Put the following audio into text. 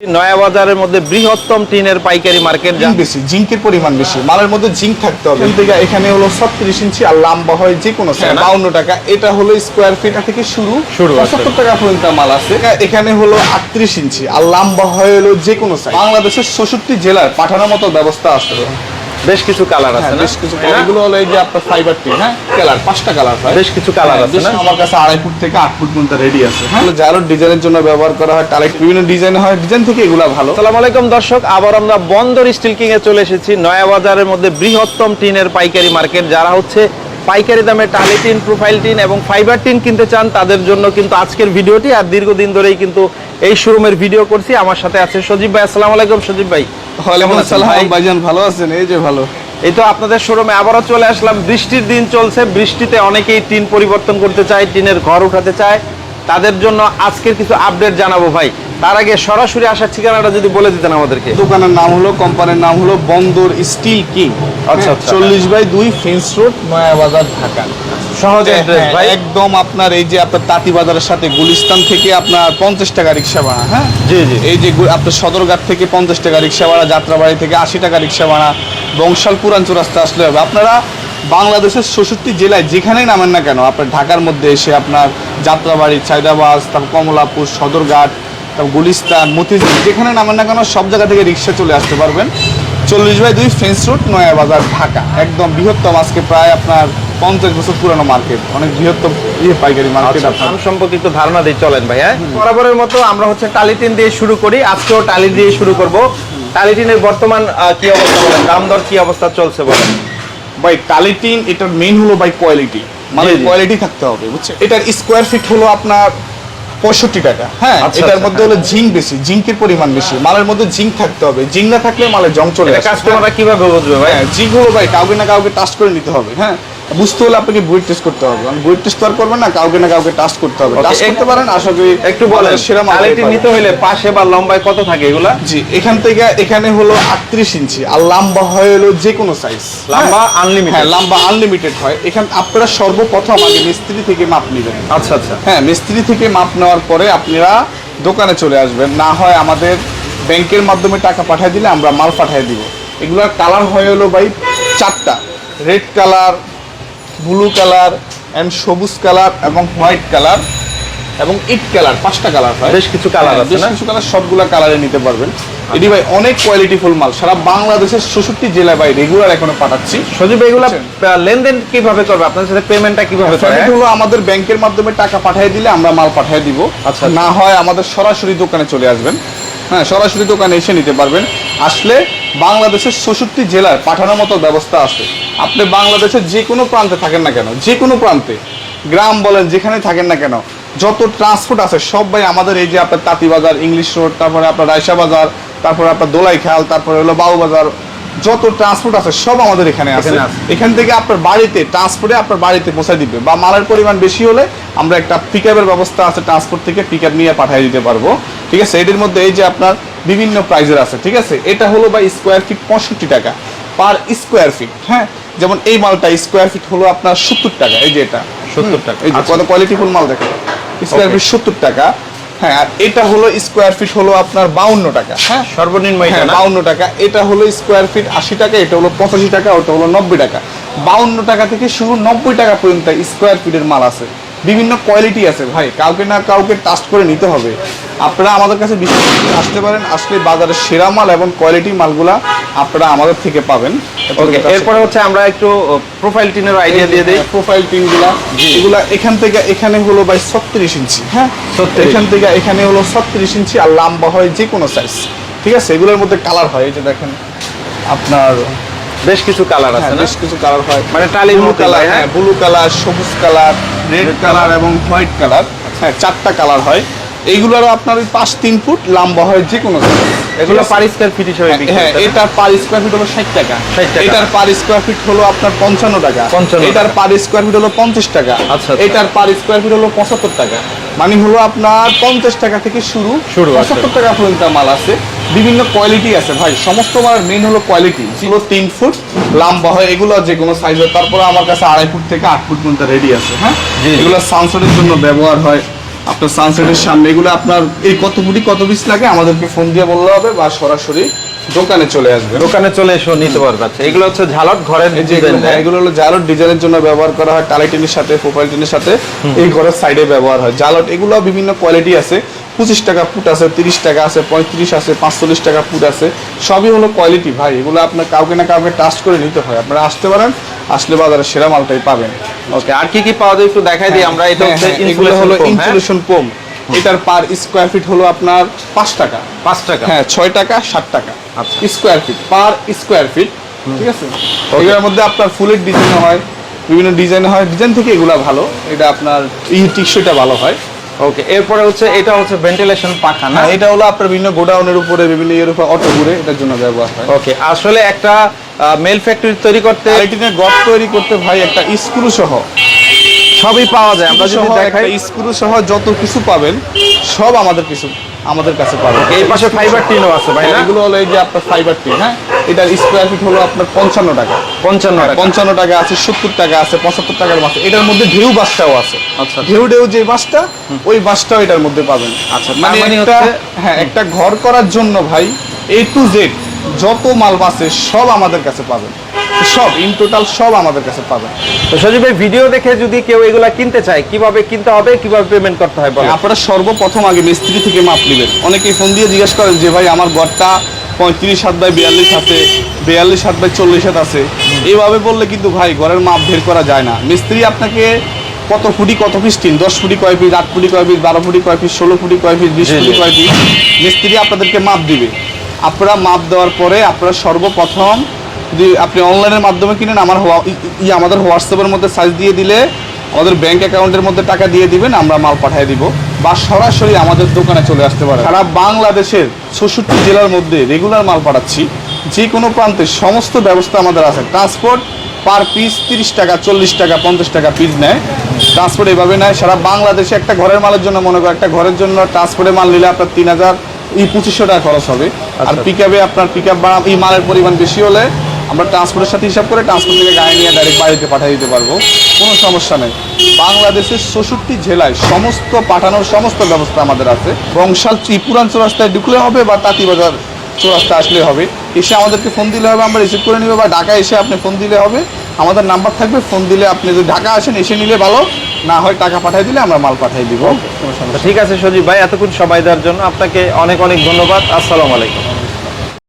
নয়া বাজারের মধ্যে বৃহত্তম টিনের পাইকারি মার্কেট যা বেশি জিঙ্কের পরিমাণ বেশি। মালের মধ্যে জিঙ্ক থাকতে হবে। থেকে এখানে হলো ছত্রিশ ইঞ্চি আর লম্বা হয় যে কোনো হ্যাঁ? বাউন্ন টাকা। এটা হলো স্কোয়ার ফিট থেকে শুরু। শুরু। সত্তর টাকা পর্যন্ত মাল আছে। এখানে হলো আটত্রিশ ইঞ্চি আর লম্বা হয় হলো যে কোনো বাংলাদেশের ষষট্টি জেলার পাঠানোর মতো ব্যবস্থা আছে। বেশ কিছু কালার আছে হ্যাঁ, বেশ কিছু এগুলো হলো এই যে আপনার ফাইবার টি হ্যাঁ? কালার পাঁচটা কালার হয়। বেশ কিছু কালার হ্যাঁ, আছে না? আমার কাছে আড়াই ফুট থেকে আট ফুট পর্যন্ত রেডি আছে হ্যাঁ? জালোর ডিজাইনের জন্য ব্যবহার করা হয় টালাই বিভিন্ন ডিজাইন হয় ডিজাইন থেকে এগুলো ভালো। আসসালামু আলাইকুম দর্শক আবার আমরা বন্দর স্টিল কিং এ চলে এসেছি নয়া বাজারের মধ্যে বৃহত্তম টিনের পাইকারি মার্কেট যারা হচ্ছে পাইকারি দামে টালি টিন প্রোফাইল টিন এবং ফাইবার টিন কিনতে চান তাদের জন্য কিন্তু আজকের ভিডিওটি আর দীর্ঘদিন ধরেই কিন্তু এই শোরুমের ভিডিও করছি। আমার সাথে আছে সজীব ভাই। আসসালামু আলাইকুম সজীব ভাই। ওয়ালাইকুম কেমন আছেন আসসালাম ভাই? ভাইজান ভালো আছেন? এই যে ভালো। এই তো আপনাদের শোরুমে আবারও চলে আসলাম। বৃষ্টির দিন চলছে বৃষ্টিতে অনেকেই টিন পরিবর্তন করতে চায় টিনের ঘর উঠাতে চায়। তাদের জন্য আজকের কিছু আপডেট জানাব ভাই। তার আগে সরাসরি আসার ঠিকানাটা যদি বলে দিতেন আমাদেরকে। দোকানের নাম হলো কোম্পানির নাম হলো বন্দর স্টিল কিং। আচ্ছা, আচ্ছা। চল্লিশ বাই দুই ফেন্স রোড নয়াবাজার ঢাকা। সহজ অ্যাড্রেস হ্যাঁ, ভাই। একদম আপনার এই যে আপনার তাঁতি বাজারের সাথে গুলিস্তান থেকে আপনার পঞ্চাশ টাকা রিক্সা ভাড়া হ্যাঁ? জি জি। এই যে আপনার সদরঘাট থেকে পঞ্চাশ টাকা রিক্সা ভাড়া যাত্রাবাড়ি থেকে আশি টাকা রিক্সা ভাড়া বংশাল পুরাঞ্চ রাস্তা আসলে হবে। আপনারা বাংলাদেশের ষষট্টি জেলায় যেখানেই নামেন না কেন আপনার ঢাকার মধ্যে এসে আপনার যাত্রাবাড়ি চাইদাবাজ তারপর কমলাপুর সদরঘাট তারপর গুলিস্তান মতিঝিল যেখানে নামেন না কেন সব জায়গা থেকে রিক্সা চলে আসতে পারবেন। চল্লিশ বাই দুই ফেন্স রোড নয়াবাজার ঢাকা। একদম বৃহত্তম আজকে প্রায় আপনার পঞ্চাশ বছর পুরানো মার্কেট। অনেক বৃহত্তম ইয়ে পাইকারি মার্কেট আচ্ছা, আপনার। নাম সম্পর্কে একটু ধারণা দিয়ে চলেন ভাই হ্যাঁ? বরাবরের মতো আমরা হচ্ছে টালিটিন দিয়ে শুরু করি আজকেও টালি দিয়ে শুরু করব। টালিটিনের বর্তমান কি অবস্থা বলেন? দাম দর কি অবস্থা চলছে বলেন? বাই টালিটিন এটার মেইন হলো বাই কোয়ালিটি মানে। কোয়ালিটি থাকতে হবে বুঝছে এটার স্কোয়ার ফিট হলো আপনার পঁয়ষট্টি টাকা। হ্যাঁ আচ্ছা, এটার আচ্ছা, মধ্যে হলো জিঙ্ক বেশি জিঙ্কের পরিমাণ বেশি। মালের মধ্যে জিঙ্ক থাকতে হবে। জিঙ্ক না থাকলে মালের জং চলে কাস্টমাররা কীভাবে বুঝবে ভাই? হ্যাঁ জিঙ্ক হলো ভাই কাউকে না কাউকে টাচ করে নিতে হবে। হ্যাঁ? বুঝতে হলে আপনাকে বুয়েট টেস্ট করতে হবে। কারণ বুয়েট টেস্ট তো আর করবেন না কাউকে না কাউকে টাচ করতে হবে। টাচ করতে পারেন আশা করি একটু বলেন সেরা মাল নিতে হলে পাশে বা লম্বায় কত থাকে এগুলা? জি এখান থেকে এখানে হলো আটত্রিশ ইঞ্চি আর লম্বা হয় হলো যে কোনো সাইজ লম্বা unlimited? হ্যাঁ লম্বা আনলিমিটেড হয়। এখান আপনারা সর্বপ্রথম আগে মিস্ত্রি থেকে মাপ নেবেন। আচ্ছা আচ্ছা। হ্যাঁ মিস্ত্রি থেকে মাপ নেওয়ার পরে আপনারা দোকানে চলে আসবেন। না হয় আমাদের ব্যাংকের মাধ্যমে টাকা পাঠিয়ে দিলে আমরা মাল পাঠিয়ে দিব। এগুলোর কালার হয় হলো ভাই চারটা। Red colour blue colour and সবুজ কালার এবং হোয়াইট কালার এবং ইট কালার পাঁচটা কালার হয়। বেশ কিছু colour হ্যাঁ, আছে বেশ না? কিছু কালার সবগুলা কালারে নিতে পারবেন। এটি ভাই অনেক কোয়ালিটি ফুল মাল সারা বাংলাদেশের ষষট্টি জেলায় ভাই রেগুলার এখনও পাঠাচ্ছি। সজীব এগুলা লেনদেন কীভাবে করবে? আপনার সাথে পেমেন্টটা কীভাবে করে? পেমেন্ট হলো আমাদের ব্যাংকের মাধ্যমে টাকা পাঠিয়ে দিলে আমরা মাল পাঠিয়ে দিব। আচ্ছা। না হয় আমাদের সরাসরি দোকানে চলে আসবেন। হ্যাঁ সরাসরি দোকানে এসে নিতে পারবেন। আসলে বাংলাদেশের ষষট্টি জেলায় পাঠানোর মতো ব্যবস্থা আছে। আপনি বাংলাদেশের যে কোনো প্রান্তে থাকেন না কেন, যে কোনো প্রান্তে, গ্রাম বলেন, যেখানে থাকেন না কেন, যত ট্রান্সপোর্ট আছে, সব ভাই আমাদের এই যে আপনার তাঁতিবাজার ইংলিশ রোড তারপরে আপনার রায়সা বাজার, তারপরে আপনার দোলাইখাল, তারপরে হলো বাবুবাজার যত ট্রান্সপোর্ট আছে সব আমাদের এখানে আছে। এখান থেকে আপনার বাড়িতে ট্রান্সপোর্টে আপনার বাড়িতে পৌঁছে দিবে। বা মালের পরিমাণ বেশি হলে আমরা একটা পিক ব্যবস্থা আছে ট্রান্সপোর্ট থেকে পিক নিয়ে পাঠিয়ে দিতে পারব। ঠিক আছে? এটির মধ্যে এই যে আপনার বিভিন্ন প্রাইজের আছে ঠিক আছে? এটা হলো বা স্কোয়ার ফিট পঁয়ষট্টি টাকা পার স্কোয়ার ফিট হ্যাঁ? যেমন এই মালটা স্কোয়ার ফিট হলো আপনার সত্তর টাকা এই যে এটা। 70 টাকা। এই যে আচ্ছা। কোয়ালিটিফুল মাল দেখেন। স্কোয়ার ফিট সত্তর টাকা। হ্যাঁ আর এটা হলো স্কোয়ার ফিট হলো আপনার বাউন্ন টাকা হ্যাঁ? সর্বনিম্ন এটা হ্যাঁ বাউন্ন টাকা। এটা হলো স্কোয়ার ফিট আশি টাকা এটা হলো পঁচাশি টাকা ওটা হলো নব্বই টাকা। বাউন্ন টাকা থেকে শুরু নব্বই টাকা পর্যন্ত স্কোয়ার ফিটের মাল আছে। বিভিন্ন কোয়ালিটি আছে ভাই। কাউকে না কাউকে টাস্ট করে নিতে হবে। আপনারা আমাদের কাছে বিশেষ আসতে পারেন আসলে বাজারের সেরা মাল এবং কোয়ালিটি মালগুলা আপনারা আমাদের থেকে পাবেন। এরপরে হচ্ছে আমরা একটু প্রোফাইল টিনের আইডিয়া দিয়ে দিই। প্রোফাইল টিনগুলা এগুলা এখান থেকে এখানে হলো ভাই ছত্রিশ ইঞ্চি হ্যাঁ? 36 এখান থেকে এখানে হলো ছত্রিশ ইঞ্চি আর লম্বা হয় যে কোনো সাইজ ঠিক আছে? এগুলোর মধ্যে কালার হয় এই যে দেখেন আপনার বেশ কিছু কালার আছে হ্যাঁ, বেশ কিছু কালার হয়। মানে টালির ব্লু কালার হ্যাঁ? হ্যাঁ? ব্লু কালার সবুজ কালার রেড কালার এবং হোয়াইট কালার হ্যাঁ চারটা কালার হয়। এইগুলোর আপনার ওই পাঁচ তিন ফুট লম্বা হয় যে কোনো এগুলো? পার স্কয়ার ফিট হিসেবে হ্যাঁ করতে এটার পার স্কোয়ার ফিট হলো ষাট টাকা। 60 টাকা। এটার পার স্কোয়ার ফিট হলো আপনার পঞ্চান্ন টাকা। 55 এটার পার স্কোয়ার ফিট হলো পঞ্চাশ টাকা। আচ্ছা, আচ্ছা। এটার পার স্কোয়ার ফিট হলো পঁচাত্তর টাকা। মানে হলো আপনার পঞ্চাশ টাকা থেকে শুরু। শুরু আছে। পঁচাত্তর টাকা পর্যন্ত মাল আছে। বিভিন্ন কোয়ালিটি আছে ভাই। সমস্ত মালের মেন হলো কোয়ালিটি ছিল তিন ফুট লম্বা হয় এগুলো যে কোনো সাইজ হয় তারপরে আমার কাছে আড়াই ফুট থেকে আট ফুট পর্যন্ত রেডি আছে হ্যাঁ। এগুলো সানসেটের জন্য ব্যবহার হয়। আপনার সানসেটের সামনে এগুলো আপনার এই কত ফুটি কত পিস লাগে আমাদেরকে ফোন দিয়ে বললে হবে বা সরাসরি দোকানে চলে আসবে। দোকানে চলে এসে নিতে পারবে। আচ্ছা এগুলো হচ্ছে ঝালট ঘরের এগুলো হ্যাঁ, হলো জালট ডিজাইনের জন্য ব্যবহার করা হয় টালাইটিনের সাথে প্রোফাইল টিনের সাথে এই ঘরের সাইডে ব্যবহার হয়। জালট এগুলো বিভিন্ন কোয়ালিটি আছে। পঁচিশ টাকা ফুট আছে তিরিশ টাকা আছে পঁয়ত্রিশ আছে পাঁচচল্লিশ টাকা ফুট আছে সবই হলো কোয়ালিটি ভাই। এগুলো আপনার কাউকে না কাউকে টাস্ট করে নিতে হয়। আপনারা আসতে পারেন আসলে বাজারে সেরা মালটাই পাবেন। ওকে আর কি কি পাওয়া যায় একটু দেখাই দিই আমরা এটা হ্যাঁ, হচ্ছে হ্যাঁ, এগুলো হলো ইনসুলেশন পোম এটার পার স্কোয়ার ফিট হলো আপনার পাঁচ টাকা। পাঁচ টাকা? হ্যাঁ ছয় টাকা সাত টাকা। আচ্ছা। Square feet per square feet ঠিক আছে? এগুলোর মধ্যে আপনার ফুলের ডিজাইন হয় বিভিন্ন ডিজাইন হয় ডিজাইন থেকে এগুলা ভালো। এটা আপনার টিকসইটা ভালো হয়। ওকে এরপরে হচ্ছে এটা হচ্ছে ভেন্টিলেশন পাখা না? হ্যাঁ এটা হলো আপনার বিভিন্ন গোডাউনের উপরে বিভিন্ন ইয়ের উপরে অটো ঘুরে এটার জন্য ব্যবহার হয়। ওকে আসলে একটা মেল ফ্যাক্টরি তৈরি করতে লাইটিনের গপ তৈরি করতে ভাই একটা স্ক্রু সহ। সবই পাওয়া যায় আমরা যদি দেখাই স্ক্রু সহ যত কিছু পাবেন সব আমাদের কিছু আমাদের কাছে পাবেন এই পাশে ফাইবার টিনও আছে ভাই এগুলো হলো এই যে আপনার ফাইবার টি হ্যাঁ? এটার স্কোয়ার ফিট হলো আপনার পঞ্চান্ন টাকা। পঞ্চান্ন টাকা। পঞ্চান্ন টাকা আছে সত্তর টাকা আছে পঁচাত্তর টাকার মাছ এটার মধ্যে ঢেউ বাসটাও আছে। আচ্ছা। ঢেউ ঢেউ যে বাসটা ওই বাসটাও এটার মধ্যে পাবেন। আচ্ছা, মানে মানে একটা হ্যাঁ একটা ঘর করার জন্য ভাই এ টু জেড যত মাল বাসে সব আমাদের কাছে পাবেন। সব ইন টোটাল সব আমাদের কাছে পাবেন তো সজীব ভাই ভিডিও দেখে যদি কেউ এগুলা কিনতে চায় কীভাবে কিনতে হবে কীভাবে পেমেন্ট করতে হয় বলো। আপনারা সর্বপ্রথম আগে মিস্ত্রি থেকে মাপ নেবেন। অনেকেই ফোন দিয়ে জিজ্ঞেস করেন যে ভাই আমার ঘরটা পঁয়ত্রিশ হাত বাই বিয়াল্লিশ আছে বিয়াল্লিশ হাত বাই চল্লিশ হাত আছে। এইভাবে বললে কিন্তু ভাই ঘরের মাপ বের করা যায় না। মিস্ত্রি আপনাকে কত ফুটি কত পিস টিন দশ ফুটি কয় পিস আট ফুটি কয় পিস বারো ফুটি কয় পিস ষোলো ফুটি কয় পিস বিশ ফুটি কয় পিস মিস্ত্রি আপনাদেরকে মাপ দিবে। আপনারা মাপ দেওয়ার পরে আপনারা সর্বপ্রথম যদি আপনি অনলাইনের মাধ্যমে কিনেন আমার ই- আমাদের হোয়াটসঅ্যাপের মধ্যে সাইজ দিয়ে দিলে আমাদের ব্যাংক অ্যাকাউন্টের মধ্যে টাকা দিয়ে দিবেন আমরা মাল পাঠিয়ে দিব। বা সরাসরি আমাদের দোকানে চলে আসতে পারে সারা বাংলাদেশের ছষট্টি জেলার মধ্যে রেগুলার মাল পাঠাচ্ছি। যে কোনো প্রান্তে সমস্ত ব্যবস্থা আমাদের আছে। ট্রান্সপোর্ট পার পিস তিরিশ টাকা চল্লিশ টাকা পঞ্চাশ টাকা পিস নেয়। ট্রান্সপোর্ট এভাবে নেয়। সারা বাংলাদেশে একটা ঘরের মালের জন্য মনে করেন একটা ঘরের জন্য ট্রান্সপোর্টে মাল নিলে আপনার তিন হাজার এই পঁচিশশো টাকা খরচ হবে। আর আচ্ছা। পিক আপনার পিক আপ বা এই মালের পরিমাণ বেশি হলে আমরা ট্রান্সপোর্টের সাথে হিসাব করে ট্রান্সপোর্ট থেকে গাড়ি নিয়ে ডাইরেক্ট বাড়িতে পাঠিয়ে দিতে পারব। কোনো সমস্যা নেই। বাংলাদেশের চৌষট্টি জেলায় সমস্ত পাঠানোর সমস্ত ব্যবস্থা আমাদের আছে। বংশাল ত্রিপুরান চৌরাস্তায় ঢুকলে হবে বা তাঁতিবাজার চৌরাস্তা আসলে হবে। এসে আমাদেরকে ফোন দিলে হবে, আমরা রিসিভ করে নিবে বা ঢাকা এসে আপনি ফোন দিলে হবে। আমাদের নাম্বার থাকবে ফোন দিলে আপনি যদি ঢাকা আসেন, এসে নিলে ভালো। না হয় টাকা পাঠিয়ে দিলে আমরা মাল পাঠিয়ে দিব। ঠিক আছে সজীব ভাই, এতক্ষণ সময় দেওয়ার জন্য আপনাকে অনেক অনেক ধন্যবাদ। আসসালামু আলাইকুম।